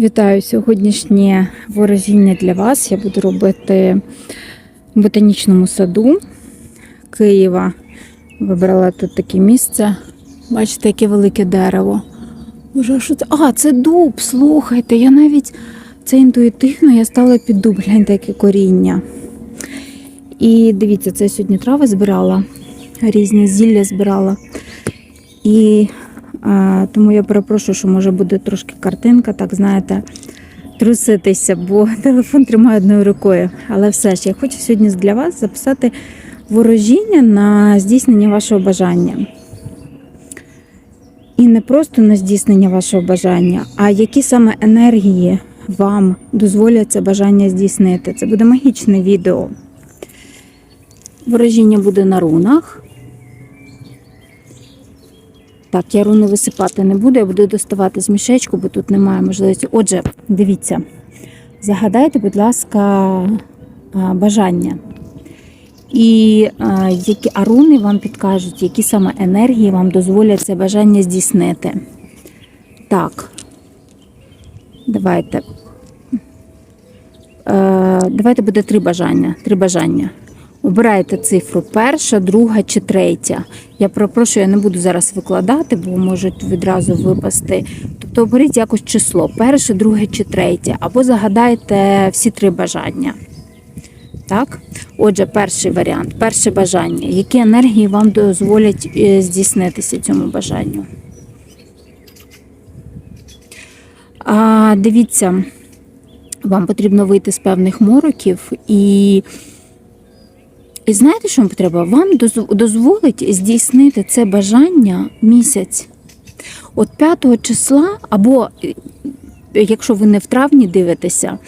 Вітаю сьогоднішнє ворожіння для вас. Я буду робити в ботанічному саду Києва. Вибрала тут таке місце. Бачите, яке велике дерево. Боже, що це? А, це дуб. Слухайте, я навіть це інтуїтивно я стала під дуб. Гляньте, яке коріння. І дивіться, це сьогодні трави збирала, різні зілля збирала. І тому я перепрошую, що може буде трошки картинка, так знаєте, труситися, бо телефон тримаю одною рукою. Але все ж я хочу сьогодні для вас записати ворожіння на здійснення вашого бажання. І не просто на здійснення вашого бажання, а які саме енергії вам дозволять це бажання здійснити. Це буде магічне відео. Ворожіння буде на рунах. Так, я руни висипати не буду, я буду доставати з мішечку, бо тут немає можливості. Отже, дивіться, загадайте, будь ласка, бажання. І які а руни вам підкажуть, які саме енергії вам дозволять це бажання здійснити. Так. Давайте. Е, давайте буде три бажання. Три бажання. Обирайте цифру перша, друга чи третя. Я перепрошую, я не буду зараз викладати, бо можуть відразу випасти. Тобто оберіть якось число перше, друге чи третє, або загадайте всі три бажання. Так? Отже, перший варіант, перше бажання. Які енергії вам дозволять е, здійснитися цьому бажанню? А, дивіться, вам потрібно вийти з певних мороків і. І знаєте, що вам треба? Вам дозволить здійснити це бажання місяць. От 5 числа, або е, якщо ви не в травні дивитеся,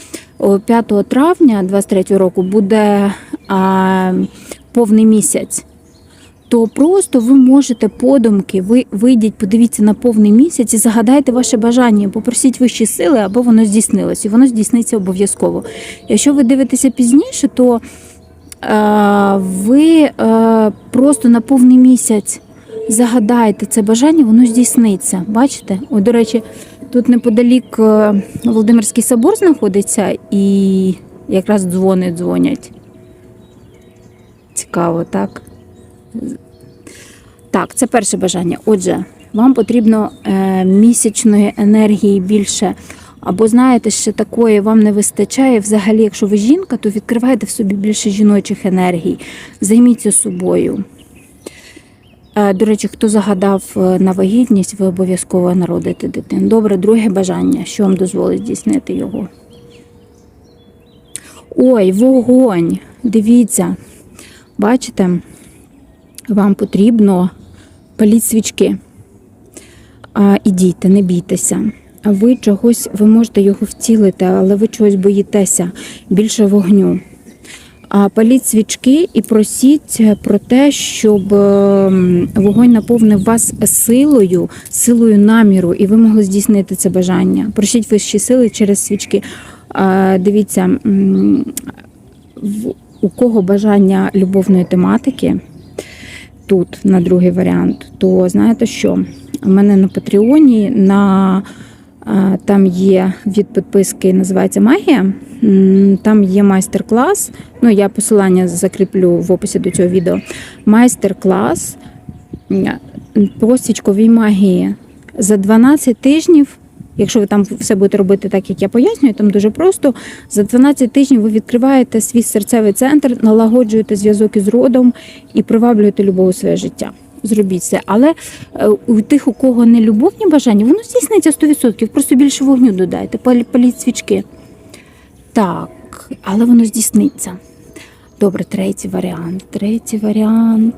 5 травня 23 року буде а, повний місяць. То просто ви можете подумки, ви вийдіть, подивіться на повний місяць і загадайте ваше бажання, попросіть вищі сили, аби воно здійснилось, і воно здійсниться обов'язково. Якщо ви дивитеся пізніше, то ви е, просто на повний місяць загадайте це бажання, воно здійсниться. Бачите? О, до речі, тут неподалік е, Володимирський собор знаходиться і якраз дзвони дзвонять. Цікаво, так? Так, це перше бажання. Отже, вам потрібно е, місячної енергії більше. Або знаєте, ще такої вам не вистачає. Взагалі, якщо ви жінка, то відкривайте в собі більше жіночих енергій. Займіться собою. Е, До речі, хто загадав е, на вагітність, ви обов'язково народите дитину. Добре, друге бажання. Що вам дозволить здійснити його? Ой, вогонь! Дивіться, бачите, вам потрібно паліть свічки. А, ідіть, не бійтеся. Ви чогось, ви можете його втілити, але ви чогось боїтеся більше вогню. А паліть свічки і просіть про те, щоб ем, вогонь наповнив вас силою, силою наміру, і ви могли здійснити це бажання. Просіть вищі сили через свічки. А, Дивіться, у кого бажання любовної тематики тут на другий варіант, то знаєте що? У мене на Патреоні на там є від підписки, називається Магія. Там є майстер-клас. Ну, я посилання закріплю в описі до цього відео. Майстер-клас по свічковій магії за 12 тижнів. Якщо ви там все будете робити так, як я пояснюю, там дуже просто. За 12 тижнів ви відкриваєте свій серцевий центр, налагоджуєте зв'язок із родом і приваблюєте любов у своє життя. Зробіть це. Але е, у тих, у кого не любовні бажання, воно здійсниться 100%. Просто більше вогню додайте, палі- паліть свічки. Так, але воно здійсниться. Добре, третій варіант. Третій варіант.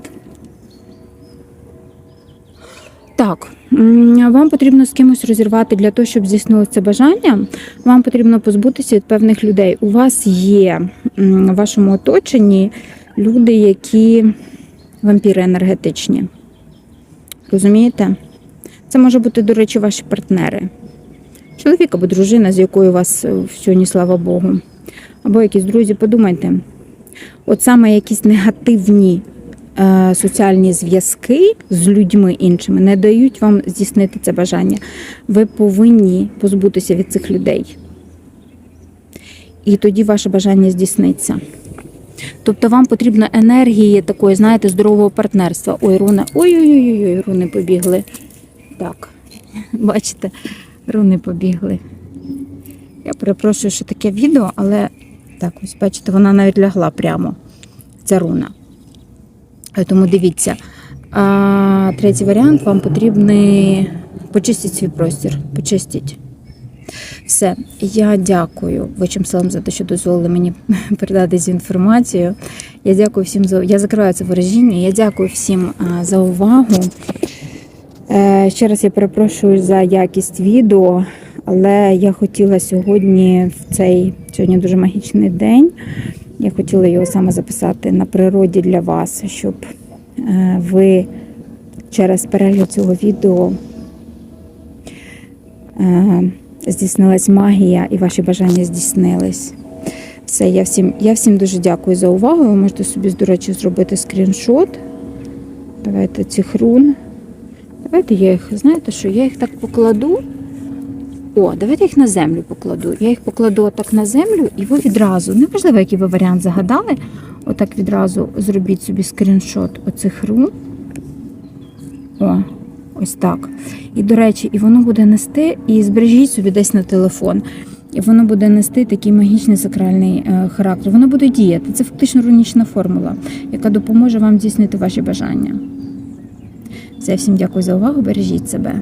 Так, вам потрібно з кимось розірвати для того, щоб здійснилося бажання. Вам потрібно позбутися від певних людей. У вас є в вашому оточенні люди, які вампіри енергетичні. Розумієте? Це може бути, до речі, ваші партнери. Чоловік або дружина, з якою у вас е, сьогодні, слава Богу. Або якісь друзі, подумайте. От саме якісь негативні е, соціальні зв'язки з людьми іншими не дають вам здійснити це бажання. Ви повинні позбутися від цих людей. І тоді ваше бажання здійсниться. Тобто вам потрібно енергії такої, знаєте, здорового партнерства. Ой, руни, ой-ой-ой, руни побігли. Так, бачите, руни побігли. Я перепрошую, що таке відео, але так, ось бачите, вона навіть лягла прямо. Ця руна. Е, Тому дивіться. А, третій варіант вам потрібно почистити свій простір. Почистіть. Все, я дякую вищим силам за те, що дозволили мені передати цю інформацію. Я дякую всім за я закриваю це ворожіння. Я дякую всім за увагу. Е, Ще раз я перепрошую за якість відео, але я хотіла сьогодні в цей сьогодні дуже магічний день. Я хотіла його саме записати на природі для вас, щоб е, ви через перегляд цього відео е, здійснилась магія і ваші бажання здійснились. Все, я всім, я всім дуже дякую за увагу. Ви можете собі, до речі, зробити скріншот. Давайте цих рун. Давайте я їх, знаєте що, я їх так покладу. О, давайте їх на землю покладу. Я їх покладу отак на землю, і ви відразу, неважливо, який ви варіант загадали, отак відразу зробіть собі скріншот оцих рун. О, ось так. І, до речі, і воно буде нести, і збережіть собі десь на телефон. І воно буде нести такий магічний сакральний е, характер. Воно буде діяти. Це фактично рунічна формула, яка допоможе вам здійснити ваші бажання. Все, всім дякую за увагу. Бережіть себе.